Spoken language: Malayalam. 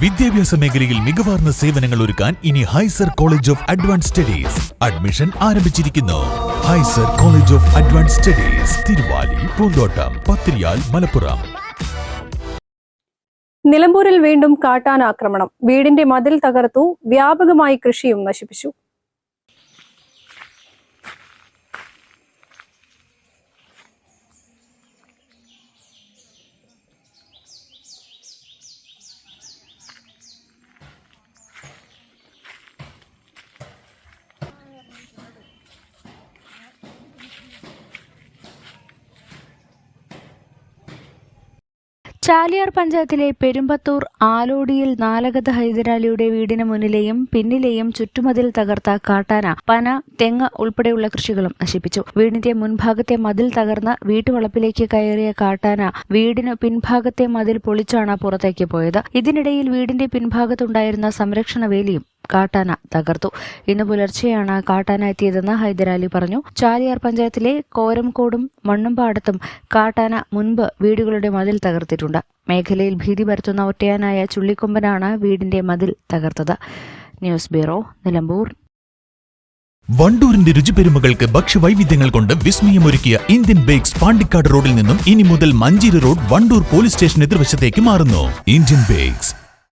വിദ്യാഭ്യാസ മേഖലയിൽ മികവാർന്ന സേവനങ്ങൾ ഒരുക്കാൻ ഇനി Hyzer college of advance studies admission ആരംഭിച്ചിരിക്കുന്നു. Hyzer college of advance studies Thiruvali Poonthottam Pathiriyal Malappuram. നിലമ്പൂരിൽ വീണ്ടും കാട്ടാനാക്രമണം. വീടിന്റെ മതിൽ തകർത്തു വ്യാപകമായി കൃഷിയും നശിപ്പിച്ചു. ചാലിയാർ പഞ്ചായത്തിലെ പെരുമ്പത്തൂർ ആലോടിയിൽ നാലകത്ത് ഹൈദരാലിയുടെ വീടിന് മുന്നിലെയും പിന്നിലെയും ചുറ്റുമതിൽ തകർത്ത കാട്ടാന പന തെങ്ങ് ഉൾപ്പെടെയുള്ള കൃഷികളും നശിപ്പിച്ചു. വീടിന്റെ മുൻഭാഗത്തെ മതിൽ തകർന്ന് വീട്ടുവളപ്പിലേക്ക് കയറിയ കാട്ടാന വീടിന് പിൻഭാഗത്തെ മതിൽ പൊളിച്ചാണ് പുറത്തേക്ക് പോയത്. ഇതിനിടയിൽ വീടിന്റെ പിൻഭാഗത്തുണ്ടായിരുന്ന സംരക്ഷണ വേലിയും കാട്ടാന തകർത്തു. ഇന്ന് പുലർച്ചെയാണ് കാട്ടാന എത്തിയതെന്ന് ഹൈദരാലി പറഞ്ഞു. ചാലിയാർ പഞ്ചായത്തിലെ കോരംകോടും മണ്ണുംപാടത്തും കാട്ടാന മുൻപ് വീടുകളുടെ മതിൽ തകർത്തിട്ടുണ്ട്. മേഖലയിൽ ഭീതി പരത്തുന്ന ഒറ്റയാനായ ചുള്ളിക്കൊമ്പനാണ് വീടിന്റെ മതിൽ തകർത്തത്. News bureau Nilambur. വണ്ടൂരിന്റെ രുചിപെരുമകൾക്ക് ഭക്ഷ്യവൈവിധ്യങ്ങൾ കൊണ്ട് വിസ്മയമൊരുക്കിയ ഇന്ത്യൻ ബേക്സ് പാണ്ടിക്കാട് റോഡിൽ നിന്നും ഇനി മുതൽ Manjeri road Wandoor police station എതിർവശത്തേക്ക് മാറുന്നു. Indian bakes.